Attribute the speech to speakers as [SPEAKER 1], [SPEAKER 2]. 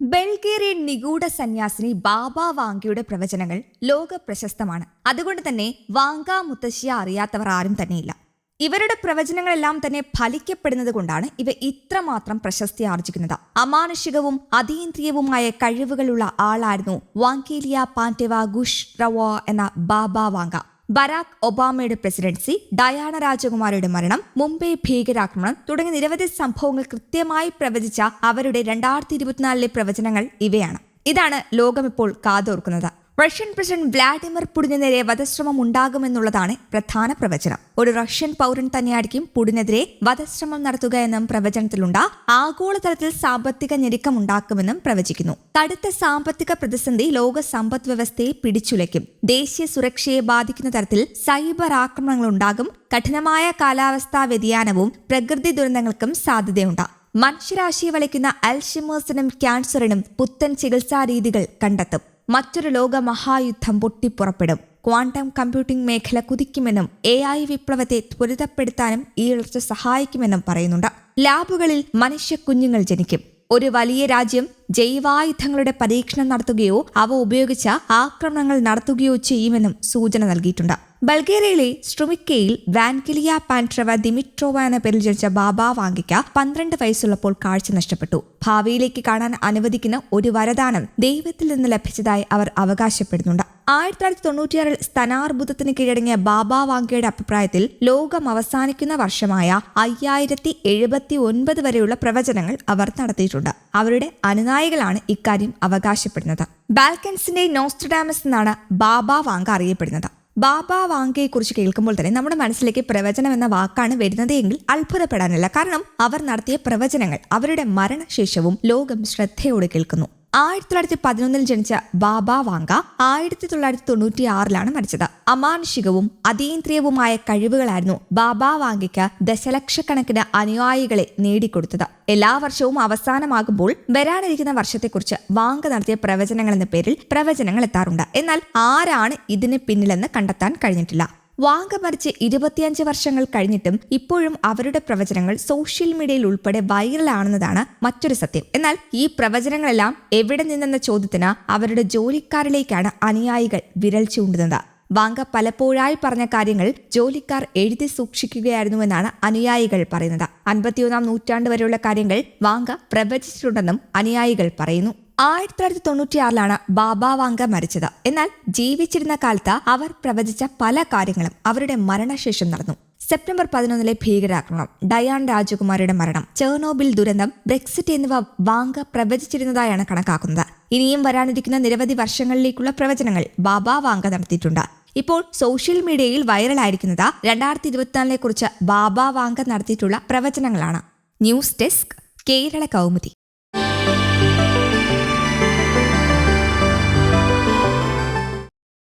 [SPEAKER 1] Bulgarian നിഗൂഢ സന്യാസിനി ബാബ വാങ്കയുടെ പ്രവചനങ്ങൾ ലോക പ്രശസ്തമാണ് അതുകൊണ്ട് തന്നെ വാങ്ക മുത്തശ്ശിയെ അറിയാത്തവർ ആരും തന്നെയില്ല. ഇവരുടെ പ്രവചനങ്ങളെല്ലാം തന്നെ ഫലിക്കപ്പെടുന്നത് കൊണ്ടാണ് ഇവ ഇത്രമാത്രം പ്രശസ്തി ആർജിക്കുന്നത്. അമാനുഷികവും അതീന്ദ്രിയവുമായ കഴിവുകളുള്ള ആളായിരുന്നു വാങ്കേലിയ പാന്റെവ ഗുഷ് റവോ എന്ന ബാബ വാങ്ക. ബരാക് ഒബാമയുടെ പ്രസിഡൻസി ഡയാന രാജകുമാരിയുടെ മരണം മുംബൈ ഭീകരാക്രമണം തുടങ്ങിയ നിരവധി സംഭവങ്ങൾ കൃത്യമായി പ്രവചിച്ച അവരുടെ രണ്ടായിരത്തി ഇരുപത്തിനാലിലെ പ്രവചനങ്ങൾ ഇവയാണ്. ഇതാണ് ലോകം ഇപ്പോൾ കാതോർക്കുന്നത്. റഷ്യൻ പ്രസിഡന്റ് വ്ളാഡിമിർ പുടിനെതിരെ വധശ്രമം ഉണ്ടാകുമെന്നുള്ളതാണ് പ്രധാന പ്രവചനം. ഒരു റഷ്യൻ പൗരൻ തന്നെയായിരിക്കും പുടിനെതിരെ വധശ്രമം നടത്തുക എന്നും പ്രവചനത്തിലുണ്ട്. ആഗോളതലത്തിൽ സാമ്പത്തിക ഞെരുക്കം ഉണ്ടാക്കുമെന്നും പ്രവചിക്കുന്നു. കടുത്ത സാമ്പത്തിക പ്രതിസന്ധി ലോക സമ്പദ് വ്യവസ്ഥയെ പിടിച്ചുലയ്ക്കും. ദേശീയ സുരക്ഷയെ ബാധിക്കുന്ന തരത്തിൽ സൈബർ ആക്രമണങ്ങൾ ഉണ്ടാകും. കഠിനമായ കാലാവസ്ഥാ വ്യതിയാനവും പ്രകൃതി ദുരന്തങ്ങൾക്കും സാധ്യതയുണ്ട്. മനുഷ്യരാശിയെ വലയ്ക്കുന്ന അൽഷിമേഴ്സിനും ക്യാൻസറിനും പുത്തൻ ചികിത്സാ രീതികൾ കണ്ടെത്തും. മറ്റൊരു ലോക മഹായുദ്ധം പൊട്ടിപ്പുറപ്പെടും. ക്വാണ്ടം കമ്പ്യൂട്ടിംഗ് മേഖല കുതിക്കുമെന്നും എ ഐ വിപ്ലവത്തെ ത്വരിതപ്പെടുത്താനും ഈ ഇളർച്ച സഹായിക്കുമെന്നും പറയുന്നുണ്ട്. ലാബുകളിൽ മനുഷ്യ കുഞ്ഞുങ്ങൾ ജനിക്കും. ഒരു വലിയ രാജ്യം ജൈവായുധങ്ങളുടെ പരീക്ഷണം നടത്തുകയോ അവ ഉപയോഗിച്ച ആക്രമണങ്ങൾ നടത്തുകയോ ചെയ്യുമെന്നും സൂചന നൽകിയിട്ടുണ്ട്. ബൾഗേറിയയിലെ സ്ട്രുമിക്കയിൽ വാൻകിലിയ പാൻട്രവ ദിമിട്രോവ എന്ന പേരിൽ ജനിച്ച ബാബ വാങ്കിക്ക പന്ത്രണ്ട് വയസ്സുള്ളപ്പോൾ കാഴ്ച നഷ്ടപ്പെട്ടു. ഭാവിയിലേക്ക് കാണാൻ അനുവദിക്കുന്ന ഒരു വരദാനം ദൈവത്തിൽ നിന്ന് ലഭിച്ചതായി അവർ അവകാശപ്പെടുന്നുണ്ട്. ആയിരത്തി തൊള്ളായിരത്തി തൊണ്ണൂറ്റിയാറിൽ സ്തനാർബുദത്തിന് കീഴടങ്ങിയ ബാബ വാങ്കയുടെ അഭിപ്രായത്തിൽ ലോകം അവസാനിക്കുന്ന വർഷമായ അയ്യായിരത്തി എഴുപത്തി ഒൻപത് വരെയുള്ള പ്രവചനങ്ങൾ അവർ നടത്തിയിട്ടുണ്ട്. അവരുടെ അനുനായികളാണ് ഇക്കാര്യം അവകാശപ്പെടുന്നത്. ബാൽക്കൻസിന്റെ നോസ്ട്രഡാമസ് എന്നാണ് ബാബ വാങ്ക അറിയപ്പെടുന്നത്. ബാബ വാങ്കയെക്കുറിച്ച് കേൾക്കുമ്പോൾ തന്നെ നമ്മുടെ മനസ്സിലേക്ക് പ്രവചനം എന്ന വാക്കാണ് വരുന്നത് എങ്കിൽ അത്ഭുതപ്പെടാനില്ല. കാരണം അവർ നടത്തിയ പ്രവചനങ്ങൾ അവരുടെ മരണശേഷവും ലോകം ശ്രദ്ധയോടെ കേൾക്കുന്നു. ആയിരത്തി തൊള്ളായിരത്തി പതിനൊന്നിൽ ജനിച്ച ബാബ വാങ്ക ആയിരത്തി തൊള്ളായിരത്തി തൊണ്ണൂറ്റി ആറിലാണ് മരിച്ചത്. അമാനുഷികവും അതീന്ദ്രിയവുമായ കഴിവുകളായിരുന്നു ബാബ വാങ്കയ്ക്ക് ദശലക്ഷക്കണക്കിന് അനുയായികളെ നേടിക്കൊടുത്തത്. എല്ലാ വർഷവും അവസാനമാകുമ്പോൾ വരാനിരിക്കുന്ന വർഷത്തെക്കുറിച്ച് വാങ്ക നടത്തിയ പ്രവചനങ്ങൾ എന്ന പേരിൽ പ്രവചനങ്ങൾ എത്താറുണ്ട്. എന്നാൽ ആരാണ് ഇതിന് പിന്നിലെന്ന് കണ്ടെത്താൻ കഴിഞ്ഞിട്ടില്ല. വാങ്ക മറിച്ച് ഇരുപത്തിയഞ്ച് വർഷങ്ങൾ കഴിഞ്ഞിട്ടും ഇപ്പോഴും അവരുടെ പ്രവചനങ്ങൾ സോഷ്യൽ മീഡിയയിൽ ഉൾപ്പെടെ വൈറലാണെന്നതാണ് മറ്റൊരു സത്യം. എന്നാൽ ഈ പ്രവചനങ്ങളെല്ലാം എവിടെ നിന്നെന്ന ചോദ്യത്തിന് അവരുടെ ജോലിക്കാരിലേക്കാണ് അനുയായികൾ വിരൽ ചൂണ്ടുന്നത്. വാങ്ക പലപ്പോഴായി പറഞ്ഞ കാര്യങ്ങൾ ജോലിക്കാർ എഴുതി സൂക്ഷിക്കുകയായിരുന്നുവെന്നാണ് അനുയായികൾ പറയുന്നത്. അൻപത്തിയൊന്നാം നൂറ്റാണ്ട് വരെയുള്ള കാര്യങ്ങൾ വാങ്ക പ്രവചിച്ചിട്ടുണ്ടെന്നും അനുയായികൾ പറയുന്നു. ആയിരത്തി തൊള്ളായിരത്തി തൊണ്ണൂറ്റിയാറിലാണ് ബാബ വാങ്ക മരിച്ചത്. എന്നാൽ ജീവിച്ചിരുന്ന കാലത്ത് അവർ പ്രവചിച്ച പല കാര്യങ്ങളും അവരുടെ മരണശേഷം നടന്നു. സെപ്റ്റംബർ പതിനൊന്നിലെ ഭീകരാക്രമണം ഡയാൻ രാജകുമാരിയുടെ മരണം ചേർണോബിൽ ദുരന്തം ബ്രെക്സിറ്റ് എന്നിവ വാങ്ക പ്രവചിച്ചിരുന്നതായാണ് കണക്കാക്കുന്നത്. ഇനിയും വരാനിരിക്കുന്ന നിരവധി വർഷങ്ങളിലേക്കുള്ള പ്രവചനങ്ങൾ ബാബ വാങ്ക നടത്തിയിട്ടുണ്ട്. ഇപ്പോൾ സോഷ്യൽ മീഡിയയിൽ വൈറലായിരിക്കുന്നത് രണ്ടായിരത്തി ഇരുപത്തിനാലിനെ കുറിച്ച് ബാബ വാങ്ക നടത്തിയിട്ടുള്ള പ്രവചനങ്ങളാണ്. News desk Kerala Kaumudi.